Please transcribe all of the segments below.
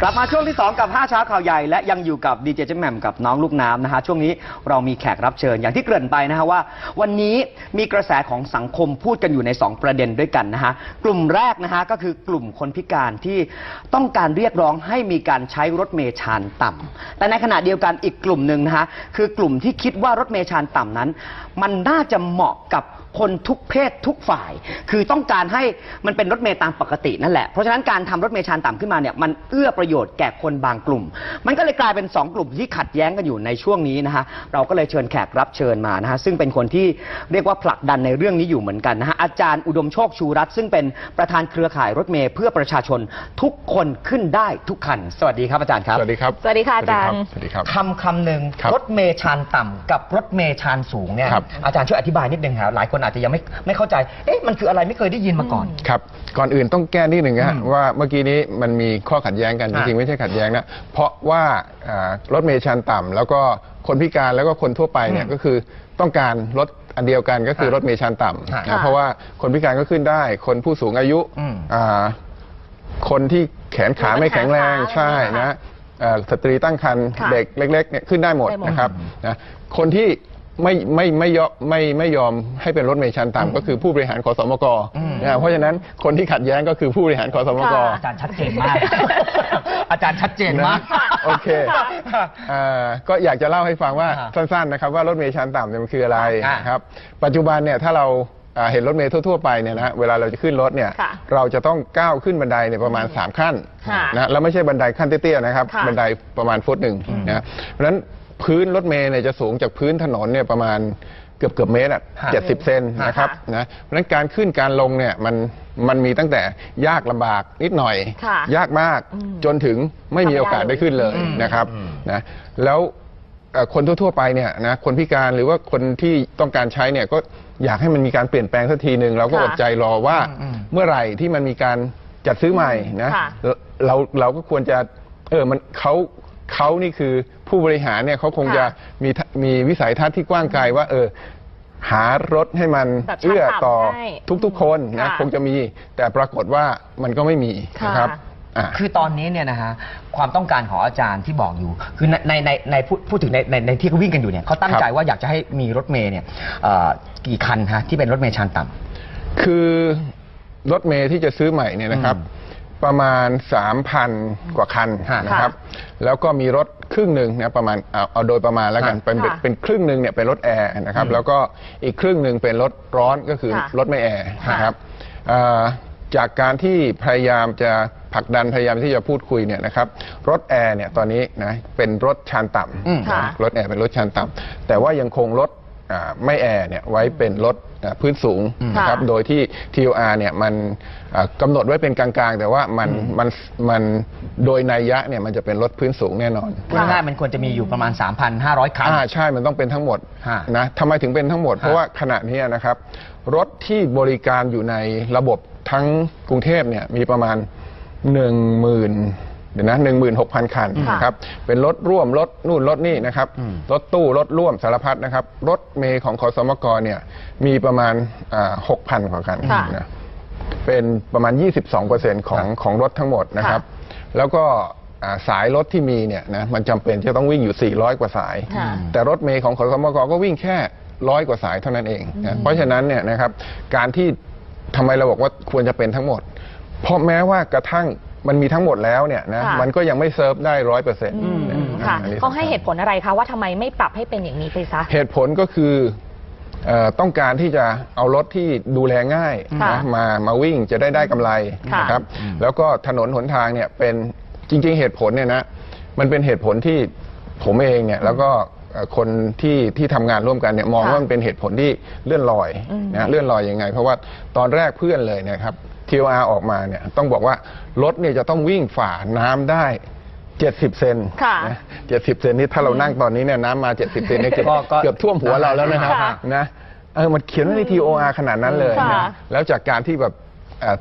กลับมาช่วงที่ 2 กับ 5 เช้าข่าวใหญ่ และยังอยู่กับดีเจเจแหม่มกับน้องลูกน้ำนะฮะ ช่วงนี้เรามีแขกรับเชิญอย่างที่เกริ่นไปนะฮะว่า วันนี้มีกระแสของสังคมพูดกันอยู่ใน 2 ประเด็นด้วยกันนะฮะ กลุ่มแรกนะฮะก็คือกลุ่มคนพิการที่ต้องการเรียกร้องให้มีการใช้รถเมล์ชานต่ำแต่ในขณะเดียวกันอีกกลุ่มหนึ่งนะฮะคือกลุ่มที่คิดว่ารถเมล์ชานต่ำนั้น มันน่าจะเหมาะกับ คนทุกเพศทุกฝ่าย คือต้องการให้มันเป็นรถเมล์ตามปกตินั่นแหละ เพราะฉะนั้นการทำรถเมล์ชานต่ำขึ้นมาเนี่ยมันเอื้อประโยชน์แก่คนบางกลุ่ม มันก็เลยกลายเป็น 2 กลุ่มที่ขัดแย้งกันอยู่ในช่วงนี้นะฮะเราก็เลยเชิญแขกรับเชิญมานะฮะซึ่งเป็นคนที่เรียกว่าผลักดันในเรื่องนี้อยู่เหมือนกันนะฮะอาจารย์อุดมโชคชูรัตน์ซึ่งเป็นประธานเครือข่ายรถเมล์เพื่อประชาชนทุกคนขึ้นได้ทุกคัน สวัสดีครับอาจารย์ครับ สวัสดีครับ สวัสดีค่ะอาจารย์ สวัสดีครับ คำคำหนึ่งครับรถเมล์ชานต่ำกับรถเมล์ชานสูงเนี่ยครับ อาจารย์ช่วยอธิบายนิดนึงครับหลายคนอาจจะยังไม่ไม่เข้าใจ เอ๊ะมันคืออะไรไม่เคยได้ยินมาก่อน ครับ ก่อนอื่นต้องแก้นิดหนึ่งนะฮะอืมว่าเมื่อกี้นี้มันมีข้อขัดแย้งกันจอะริงๆไม่ใช่ขัดแย้งนะเพราะว่าอ่ารถเมล์ชันต่ำแล้วก็คนพิการแล้วก็คนทั่วไปเนี่ยอืมก็คือต้องการรถอันเดียวกันก็คือค่ะรถเมล์ชันต่ค่ะำนะเพราะว่าคนพิการก็ขึ้นได้ คนผู้สูงอายุอืม อ่า คนที่แขนขาไม่แข็งแรงมีปัญหาขาใช่นะเอ่อสตรีตั้งครรภ์ค่ะเด็กเล็กๆเนี่ยขึ้นได้หมดได้หมดนะครับนะคนที่ ไม่ไม่ไม่ยอมไม่ไม่ยอมให้เป็นรถเมล์ชันต่ำก็คือผู้บริหารขอสมกอืมนะเพราะฉะนั้นคนที่ขัดแย้งก็คือผู้บริหารขอสมกค่ะอาจารย์ชัดเจนมาก อาจารย์ชัดเจนมากนะโอเคอ่าก็อยากจะเล่าให้ฟังว่าอ่าสั้นๆนะครับว่ารถเมล์ชั้นต่ำเนี่ยมันคืออะไรอ่านะครับ ปัจจุบันเนี่ยถ้าเราอ่าเห็นรถเมล์ทั่วๆไปเนี่ยนะเวลาเราจะขึ้นรถเนี่ยค่ะเราจะต้องก้าวขึ้นบันไดเนี่ยประมาณ 3 ขั้นค่ะนะแล้วไม่ใช่บันไดขั้นเตี้ยๆนะครับค่ะบันไดประมาณฟุตหนึ่งนะเพราะฉะนั้น พื้นรถเมล์เนี่ยจะสูงจากพื้นถนนเนี่ยประมาณเกือบเกือบๆเมตรอะค่ะเจ็ดสิบเซนนะครับนะเพราะฉะนั้นการขึ้นการลงเนี่ยมันมันมีตั้งแต่ยากลำบากนิดหน่อย ค่ะยากมากอืมจนถึงไม่มีโอกาสได้ขึ้นเลยอืม นะครับอืมนะแล้วเอ่อคนทั่วๆไปเนี่ยนะคนพิการหรือว่าคนที่ต้องการใช้เนี่ยก็อยากให้มันมีการเปลี่ยนแปลงสักทีหนึ่งเราก็ค่ะอดใจรอว่าอืมเมื่อไหร่ที่มันมีการจัดซื้อใหม่นะ ค่ะ เราเราก็ควรจะเออมันเขา เขานี่คือผู้บริหารเนี่ยเขาคงจะค่ะมีทมีวิสัยทัศน์ที่กว้างไกลว่า เออ หารถให้มันแบบชั้นเอื้อต่อต่ำให้ทุกๆคนนะค่ะคงจะมี แต่ปรากฏว่ามันก็ไม่มีนะครับค่ะอะคือตอนนี้เนี่ยนะฮะความต้องการของอาจารย์ที่บอกอยู่ คือในในในในพูดพูดถึงในในในที่เขาวิ่งกันอยู่เนี่ยเขาตั้งครับใจว่าอยากจะให้มีรถเมล์เนี่ยเอ่อกี่คันฮะที่เป็นรถเมล์ชานต่ำคือรถเมย์ที่จะซื้อใหม่เนี่ยนะครับ ประมาณ 3,000 กว่าคันค่ะนะครับ แล้วก็มีรถครึ่งหนึ่งนะประมาณเอาเอาโดยประมาณแล้วกันค่ะเป็นเป็นค่ะเป็นครึ่งหนึ่งเนี่ยเป็นรถแอร์นะครับอืมแล้วก็อีกครึ่งหนึ่งเป็นรถร้อนก็คือค่ะรถไม่แอร์ค่ะนะครับเอ่อจากการที่พยายามจะผลักดันพยายามที่จะพูดคุยเนี่ยนะครับ รถแอร์เนี่ยตอนนี้นะเป็นรถชานต่อืมำค่ะ นะรถแอร์เป็นรถชานต่ำแต่ว่ายังคงรถอ่า ไม่แอร์เนี่ยไว้เป็นรถอ่าพื้นสูงอืมนะครับค่ะโดยที่ TOR เนี่ยมันอ่ากำหนดไว้เป็นกลางๆ แต่ว่ามันมันมันโดยนัยยะเนี่ยมันจะเป็นรถพื้นสูงแน่นอนพูดง่ายๆมันควรจะมีอยู่ประมาณ 3,500 คันอ่าใช่มันต้องเป็นทั้งหมดฮะนะทำไมถึงเป็นทั้งหมด เพราะว่าขณะนี้นะครับ รถที่บริการอยู่ในระบบทั้งกรุงเทพเนี่ยมีประมาณ 1 0,000 เดี๋ยวนะหนึ่งหมื่นหกพันคันค่ะนะครับเป็นรถร่วมรถนู่นรถนี่นะครับอืมรถตู้รถร่วมสารพัดนะครับ รถเมย์ของขอสมกเนี่ยมีประมาณหกพันกว่าคันค่ะนะเป็นประมาณ 22%ของของรถทั้งหมดนะครับ แล้วก็อ่าสายรถที่มีเนี่ยนะมันจำเป็นจะต้องวิ่งอยู่ 400 กว่าสายค่ะแต่รถเมย์ของขอสมกก็วิ่งแค่ร้อยกว่าสายเท่านั้นเองนะเพราะฉะนั้นเนี่ยนะครับการที่ทำไมเราบอกว่าควรจะเป็นทั้งหมด เพราะแม้ว่ากระทั่ง มันมีทั้งหมดแล้วเนี่ยนะค่ะ มันก็ยังไม่เซิร์ฟได้ร้อยเปอร์เซ็นต์อืมค่ะเขาให้เหตุผลอะไรคะว่าทำไมไม่ปรับให้เป็นอย่างนี้ไปซะ เหตุผลก็คือเออต้องการที่จะเอารถที่ดูแลง่ายค่ะนะมามาวิ่งจะได้ได้กำไรค่ะ นะครับแล้วก็ถนนหนทางเนี่ยเป็นจริง ๆ เหตุผลเนี่ยนะมันเป็นเหตุผลที่ผมเองเนี่ยแล้วก็เอ่อ คนที่ที่ทำงานร่วมกันเนี่ยมองค่ะว่ามันเป็นเหตุผลที่เลื่อนลอยอืมนะเลื่อนลอยยังไง เพราะว่าตอนแรกเพื่อนเลยนะครับ TOR ออกมาเนี่ยต้องบอกว่ารถเนี่ยจะต้องวิ่งฝ่าน้ำได้ 70 เซนค่ะนะ70 เซนนี่ถ้าเรานั่งตอนนี้เนี่ยน้ำมา 70 เซนเนี่ยเกือบก็ก็เกือบท่วมหัวเราแล้วนะครับค่ะนะเออมันเขียนไว้ใน TOR ขนาดนั้นเลยค่ะนะแล้วจากการที่แบบเอ่อ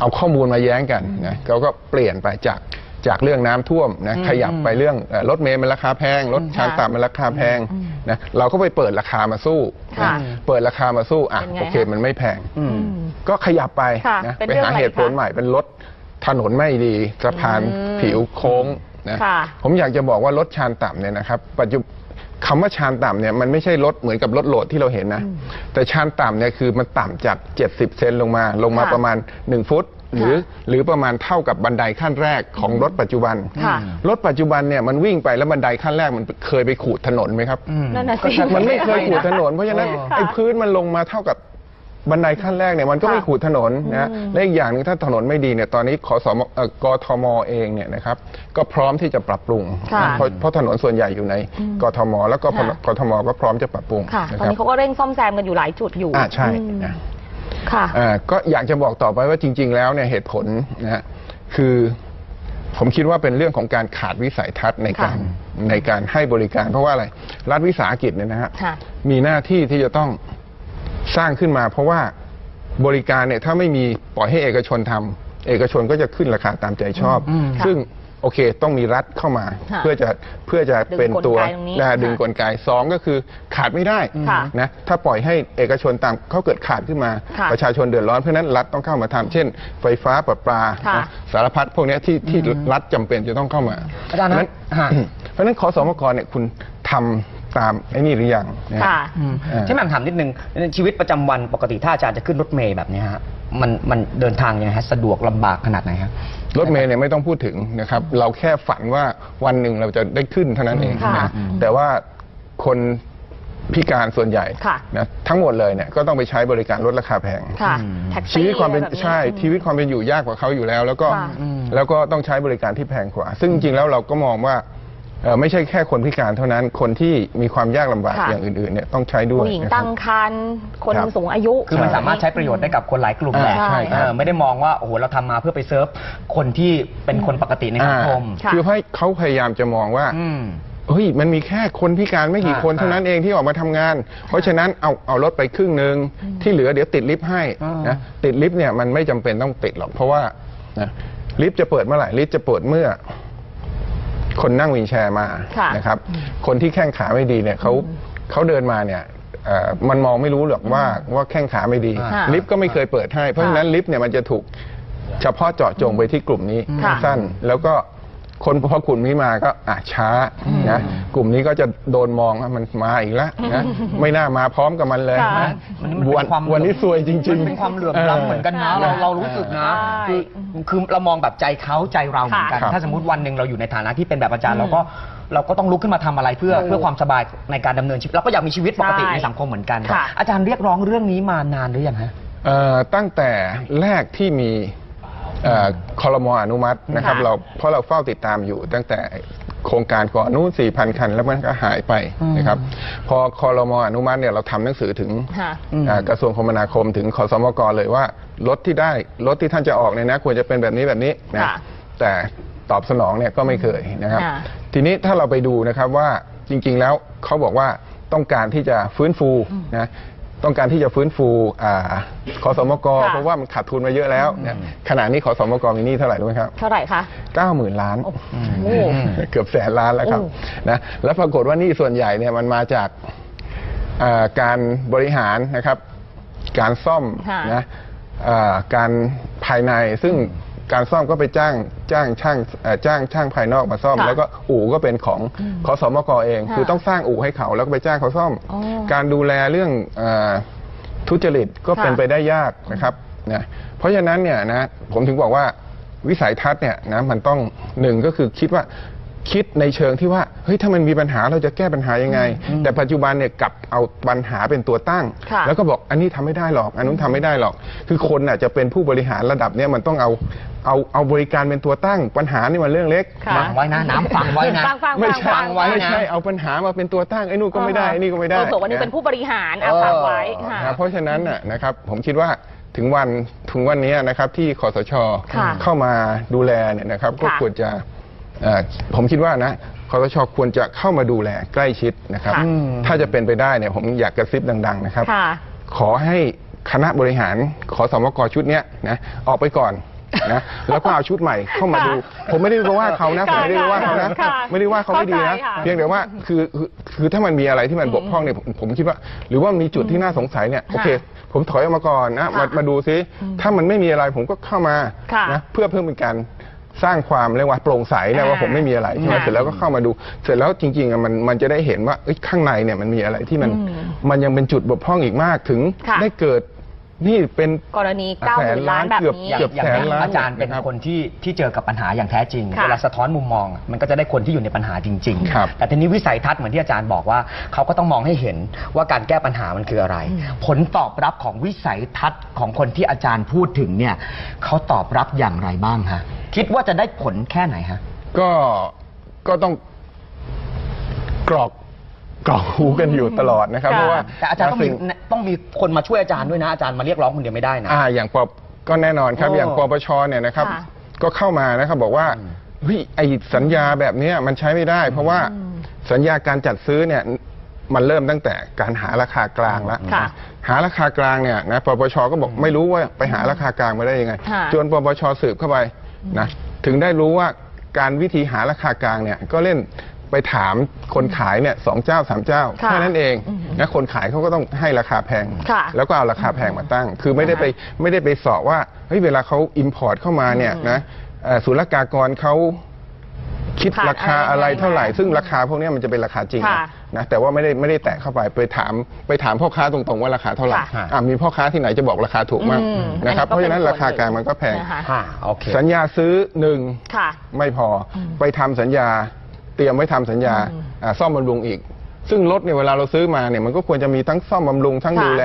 เอาข้อมูลมาแย้งกันนะเขาก็เปลี่ยนไปจาก จากเรื่องน้ำท่วมนะขยับไปเรื่องเอ่อรถเมล์มันราคาแพงรถชานต่ำมันราคาแพงนะเราก็ไปเปิดราคามาสู้ค่ะ นะเปิดราคามาสู้อะเป็นไงโอเคฮะมันไม่แพง อืมอืมก็ขยับไปค่ะนะเป็นไปเรื่องหาอะไรเหตุผลคะใหม่เป็นรถถนนไม่ดีสะพานอืมผิวโค้งนะค่ะผมอยากจะบอกว่ารถชานต่ำเนี่ยนะครับปัจจุคำว่าชานต่ำเนี่ยมันไม่ใช่รถเหมือนกับรถโหลดที่เราเห็นนะ แต่ชานต่ำเนี่ยคือมันต่ำจาก 70 เซนลงมาลงมาค่ะประมาณ 1 ฟุต หรือหรือประมาณเท่ากับบันไดขั้นแรกของรถปัจจุบัน ค่ะรถปัจจุบันเนี่ยมันวิ่งไปแล้วบันไดขั้นแรกมันเคยไปขูดถนนไหมครับนั่นน่ะสิ มันไม่เคยขูดถนน เพราะฉะนั้นเออไอ้พื้นมันลงมาเท่ากับบันไดขั้นแรกเนี่ยมันก็ค่ะไม่ขูดถนนนะและอีกอย่างหนึ่งถ้าถนนไม่ดีเนี่ยตอนนี้ขอสมเอ่อกทมเองเนี่ยนะครับก็พร้อมที่จะปรับปรุงค่ะเพราะเพราะถนนส่วนใหญ่อยู่ในกทม แล้วก็ค่ะ กทมก็พร้อมจะปรับปรุงค่ะ นะตอนครับนี้เขาก็เร่งซ่อมแซมกันอยู่หลายจุดอยู่ อ่าใช่อืมนะ ค่ะอ่าก็อยากจะบอกต่อไปว่าจริง ๆ แล้วเนี่ยเหตุผลนะฮะคือผมคิดว่าเป็นเรื่องของการขาดวิสัยทัศน์ในการค่ะในการให้บริการ เพราะว่าอะไรรัฐวิสาหกิจเนี่ยนะฮะค่ะมีหน้าที่ที่จะต้องสร้างขึ้นมา เพราะว่าบริการเนี่ยถ้าไม่มีปล่อยให้เอกชนทำเอกชนก็จะขึ้นราคาตามใจชอบอืมค่ะซึ่ง โอเค ต้องมีรัฐเข้ามา ค่ะเพื่อจะเพื่อจะเป็นตัวดึงกลไกตรงนี้นะค่ะดึงกลไกสองก็คือขาดไม่ได้ค่ะนะถ้าปล่อยให้เอกชนตามเขาเกิดขาดขึ้นมา ค่ะประชาชนเดือดร้อนเพราะฉะนั้นรัฐต้องเข้ามาทำเช่น ไฟฟ้าประปาค่ะนะสารพัดพวกเนี้ยที่ที่รัฐจำเป็นจะต้องเข้ามาอาจารย์นะเพะฉะนั้นฮะ เพราะฉะนั้นขอสมกเนี่ยคุณทำตามไอ้นี่หรือยังนะฮะค่ะ อืมอ่า ใช่ไหมถามนิดนึงในชีวิตประจำวันปกติถ้าอาจารย์จะขึ้นรถเมล์แบบเนี้ยฮะ มันมันเดินทางยังไงฮะสะดวกลำบากขนาดไหนฮะ รถเมล์เนี่ยไม่ต้องพูดถึงนะครับ เราแค่ฝันว่าวันหนึ่งเราจะได้ขึ้นเท่านั้นเองค่ะนะแต่ว่าคนพิการส่วนใหญ่ค่ะนะทั้งหมดเลยเนี่ยก็ต้องไปใช้บริการลดราคาแพง ค่ะแท็กซี่ชีวิตความเป็นอะไรแบบใช่ชีวิตความเป็นอยู่ยากกว่าเขาอยู่แล้ว แล้วก็ค่ะ แล้วก็ต้องใช้บริการที่แพงกว่า ซึ่งจริงๆแล้วเราก็มองว่าเอ่อ ไม่ใช่แค่คนพิการเท่านั้น คนที่มีความยากลำบากค่ะ อย่างอื่นๆเนี่ยต้องใช้ด้วยผู้หญิงนะครับ ตั้งครรภ์คนครับ สูงอายุ คือมันสามารถใช้ประโยชน์ได้กับคนหลายกลุ่มแหละอ่าใช่ครับ เออไม่ได้มองว่าโอ้โหเราทำมาเพื่อไปเซิร์ฟคนที่เป็นคนปกติในสังคมค่ะ คือให้เขาพยายามจะมองว่า อืม เฮ้ยมันมีแค่คนพิการไม่กี่อ่าคนเท่านั้นเองที่ออกมาทำงาน เพราะฉะนั้นเอาเอารถไปครึ่งหนึ่งที่เหลือเดี๋ยวติดลิฟต์ให้อ่านนะติดลิฟต์เนี่ยมันไม่จำเป็นต้องติดหรอกเพราะว่านะลิฟต์จะเปิดเมื่อไหร่ลิฟต์จะเปิดเมื่อ คนนั่งวีลแชร์มาค่ะนะครับ คนที่แข้งขาไม่ดีเนี่ยเขาเขาเดินมาเนี่ยเอ่อมันมองไม่รู้หรอกว่าว่าแข้งขาไม่ดี ค่ะลิฟต์ก็ไม่เคยเปิดให้ เพราะฉะนั้นลิฟต์เนี่ยมันจะถูกเฉพาะเจาะจงไปที่กลุ่มนี้ค่ะ สั้นแล้วก็ คนพอกลุ่มนี้มาก็อะช้านะกลุ่มนี้ก็จะโดนมองว่ามันมาอีกแล้วนะไม่น่ามาพร้อมกับมันเลยค่ะนะมันมันเป็นวันความวันนี้ซวยจริงมันๆเป็นความเหลื่อมล้ำเหมือนกันนะเออเราเรารู้สึกนะใช่คือคือเรามองแบบใจเขาใจเราเหมือนกันค่ะถ้าสมมติวันหนึ่งเราอยู่ในฐานะที่เป็นแบบอาจารย์เราก็เราก็ต้องลุกขึ้นมาทำอะไรเพื่อถูกเพื่อความสบายในการดำเนินชีวิตเราก็อยากมีชีวิตปกติใช่ในสังคมเหมือนกันค่ะอาจารย์เรียกร้องเรื่องนี้มานานหรือยังฮะเอ่อตั้งแต่แรกที่มีเอ่อ คอรมออนุมัตินะครับค่ะเราเพราะเราเฝ้าติดตามอยู่ตั้งแต่โครงการก่อนนู้น4,000 คัน แล้วมันก็หายไปนะครับพอคอรมออนุมัติเนี่ยเราทำหนังสือถึงค่ะอืมอ่ากระทรวงคมนาคมถึงขอสมกเลยว่ารถที่ได้รถที่ท่านจะออกเนี่ยนะควรจะเป็นแบบนี้แบบนี้นะค่ะแต่ตอบสนองเนี่ยก็ไม่เคยนะครับค่ะทีนี้ถ้าเราไปดูนะครับว่าจริง ๆ แล้วเขาบอกว่าต้องการที่จะฟื้นฟูนะ ต้องการที่จะฟื้นฟูอ่าขอสมกค่ะเพราะว่ามันขาดทุนมาเยอะแล้วนะขณะนี้ขอสมกมีหนี้เท่าไหร่รู้ไหมครับ เท่าไหร่คะเก้าหมื่นล้านโอ้เกือบแสนล้านแล้วครับโอ้นะแล้วปรากฏว่าหนี่ส่วนใหญ่เนี่ยมันมาจากอ่าการบริหารนะครับ การซ่อมค่ะนะอ่าการภายในซึ่ง การซ่อมก็ไปจ้างจ้างช่างเอ่อจ้างช่างภายนอกมาซ่อม ค่ะแล้วก็อู่ก็เป็นของขอสมกเอง ค่ะคือต้องสร้างอู่ให้เขาแล้วก็ไปจ้างเขาซ่อม อ๋อการดูแลเรื่องเออทุจริตก็ค่ะเป็นไปได้ยากนะครับนะเพราะฉะนั้นเนี่ยนะผมถึงบอกว่าวิสัยทัศน์เนี่ยนะมันต้องหนึ่งก็คือคิดว่า คิดในเชิงที่ว่าเฮ้ยถ้ามันมีปัญหาเราจะแก้ปัญหายังไง แต่ปัจจุบันเนี่ยกลับเอาปัญหาเป็นตัวตั้ง ค่ะแล้วก็บอกอันนี้ทำไม่ได้หรอกอันนู้นทำไม่ได้หรอก คือคนน่ะจะเป็นผู้บริหารระดับเนี้ยมันต้องเอาเอาเอาบริการเป็นตัวตั้ง ปัญหานี่มันเรื่องเล็ก ค่ะฟังไว้นะน้ำฟังไว้นะ ฟังฟังไม่ฟัใช่งไว้ไม่นะใช่เอาปัญหามาเป็นตัวตั้งไอ้นู่นก็ไม่ได้ไอ้นี่ก็ไม่ได้ เออเผื่อวันนี้ะเป็นผู้บริหารอะฝากไว้ค่ะ นะเพราะฉะนั้นน่ะนะครับผมคิดว่าถึงวันถึงวันนี้นะครับที่คอสชค่ะเข้ามาดูแลเนี่ยนะครับก็ค่ะควรจะเอ่อ ผมคิดว่านะคอสชควรจะเข้ามาดูแลใกล้ชิดนะครับค่ะถ้าจะเป็นไปได้เนี่ยผมอยากกระซิบดัง ๆ นะครับค่ะขอให้คณะบริหารขอสมกชุดเนี้ยนะออกไปก่อนนะแล้วก็เอาชุดใหม่เข้ามาดู ผมไม่ได้ไปว่าเขานะผมไม่ได้ไปว่าเขานะค่ะไม่ได้ว่าเขาไม่ดีนะเข้าใจค่ะเพียงแต่ว่าคือคือคือถ้ามันมีอะไรที่มันบกพร่องเนี่ยผมผมคิดว่า หรือว่ามีจุดที่น่าสงสัยเนี่ยโอเค ผมถอยออกมาก่อนนะมาค่ะมาดูซิถ้ามันไม่มีอะไรผมก็เข้ามาค่ะนะเพื่อเพิ่มเป็นการ สร้างความเรียกว่าโปร่งใสนะอ่าว่าผมไม่มีอะไรใช่ไหมค่ะ เสร็จแล้วก็เข้ามาดู เสร็จแล้วจริงๆอะมันมันจะได้เห็นว่าเอ้ยข้างในเนี่ยมันมีอะไรที่มันอืมมันยังเป็นจุดบกพร่องอีกมากถึงค่ะ ได้เกิด นี่เป็นกรณี9ก้าหมื่นล้านแบบนี้อย่างเกือบอย่างแสนที่ล้านอาจารย์เป็นนะครับคนที่ที่เจอกับปัญหาอย่างแท้จริงค่ะเวลาสะท้อนมุมมอง มันก็จะได้คนที่อยู่ในปัญหาจริง ครับ ๆ แต่ทีนี้วิสัยทัศน์เหมือนที่อาจารย์บอกว่าเขาก็ต้องมองให้เห็นว่าการแก้ปัญหามันคืออะไร ผลตอบรับของวิสัยทัศน์ของคนที่อาจารย์พูดถึงเนี่ยเขาตอบรับอย่างไรบ้างฮะคิดว่าจะได้ผลแค่ไหนฮะ ก็ก็ต้องกรอก กรอกหูกันอยู่ตลอดนะครับค่ะเพราะว่าแต่อาจารย์ต้องมีสิ่ต้องมีคนมาช่วยอาจารย์ด้วยนะ อาจารย์มาเรียกร้องคนเดียวไม่ได้นะ อ่า อย่างปปก็แน่นอนครับโอ้อย่างปปชเนี่ยนะครับ ค่ะ ก็เข้ามานะครับบอกว่าเฮ้ยไอสัญญาแบบเนี้ยมันใช้ไม่ได้ เพราะว่าสัญญาการจัดซื้อเนี่ยมันเริ่มตั้งแต่การหาราคากลางแล้วค่ะหาราคากลางเนี่ยนะปปชก็บอกไม่รู้ว่าไปหาราคากลางมาได้ยังไง ค่ะ จนปปชสืบเข้าไปนะถึงได้รู้ว่าการวิธีหาราคากลางเนี่ยก็เล่น ไปถามคนขายเนี่ยสองเจ้าสามเจ้าค่ะแค่นั้นเองนะคนขายเขาก็ต้องให้ราคาแพง ค่ะแล้วก็เอาราคาแพงมาตั้ง คือไม่ได้ไปไม่ได้ไปสอบว่าเฮ้ยเวลาเขาอิมพอร์ตเข้ามาเนี่ยนะเอ่อศุลกากรเขาคิดขาดราคาอะอะไรไรเท่าไหร่มาซึ่งราคาพวกเนี้ยมันจะเป็นราคาจริงค่ะนะแต่ว่าไม่ได้ไม่ได้แตะเข้าไปไปถามไปถามพ่อค้าตรงๆว่าราคาเท่าไหร่ค่ะอะมีพ่อค้าที่ไหนจะบอกราคาถูกมากอืมนะครับอันนี้ก็เพราะฉะนั้นเป็นราคากลางมันก็แพง นะคะ ค่ะโอเค สัญญาซื้อหนึ่ง ค่ะ ไม่พออไปทำสัญญาเตรียมไว้ทำสัญญาอ่าซ่อมบำรุงอีก ซึ่งรถเนี่ยเวลาเราซื้อมาเนี่ยมันก็ควรจะมีทั้งซ่อมบำรุงทั้งค่ะดูแล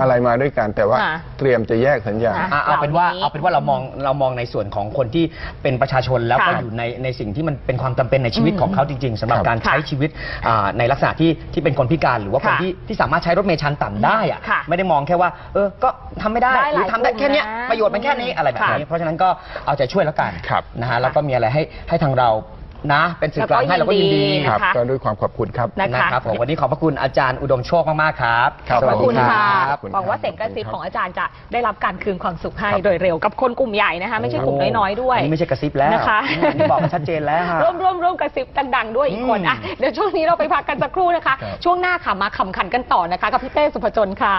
อะไรมาด้วยกัน แต่ว่าค่ะเตรียมจะแยกสัญญา อะอะเอาเป็นว่าเหล่านี้เอาเป็นว่าเรามองเรามองในส่วนของคนที่เป็นประชาชนแล้วก็ค่ะอยู่ในในสิ่งที่มันเป็นความจำเป็นในชีวิตของเขาจริง ๆสำหรับครับการใช้ค่ะชีวิตอ่าในลักษณะที่ที่เป็นคนพิการหรือว่าคนค่ะที่ที่สามารถใช้รถเมล์ชั้นต่ำได้อะค่ะไม่ได้มองแค่ว่า เออก็ทำไม่ได้ได้หหรืลายอทำได้กลุ่มแค่เนี้ยนะ ประโยชน์มันแค่นี้อะไรแบบนี้ค่ะเพราะฉะนั้นก็เอาใจช่วยแล้วกันครับ นะฮะแล้วก็มีอะไรให้ให้ทางเรา นะ เป็นสื่อกลางให้เราก็ยินดีแล้วก็ยินดีครับนะคะ ก็ด้วยความขอบคุณครับ นะคะ นะครับผมวันนี้ขอบพระคุณอาจารย์อุดมโชคมากๆครับ ครับ ขอบคุณสวัสดีค่ะรับขอบคุณหวังว่าครับเสียงกระซิบขอบคุณครับของอาจารย์จะได้รับการคืนความสุขให้ครับโดยเร็วกับคนกลุ่มใหญ่นะคะ ไม่ใช่กลุ่มน้อยๆด้วยอันนี้ไม่ใช่กระซิบแล้วนะคะ อันนี้บอกกันชัดเจนแล้วฮะ ร่วมร่วมร่วมกระซิบดังๆด้วยอีกคนอืมอะเดี๋ยวช่วงนี้เราไปพักกันสักครู่นะคะ ครับ ช่วงหน้าค่ะมาขำขันกันต่อนะคะกับพี่เต้สุภจนค่ะ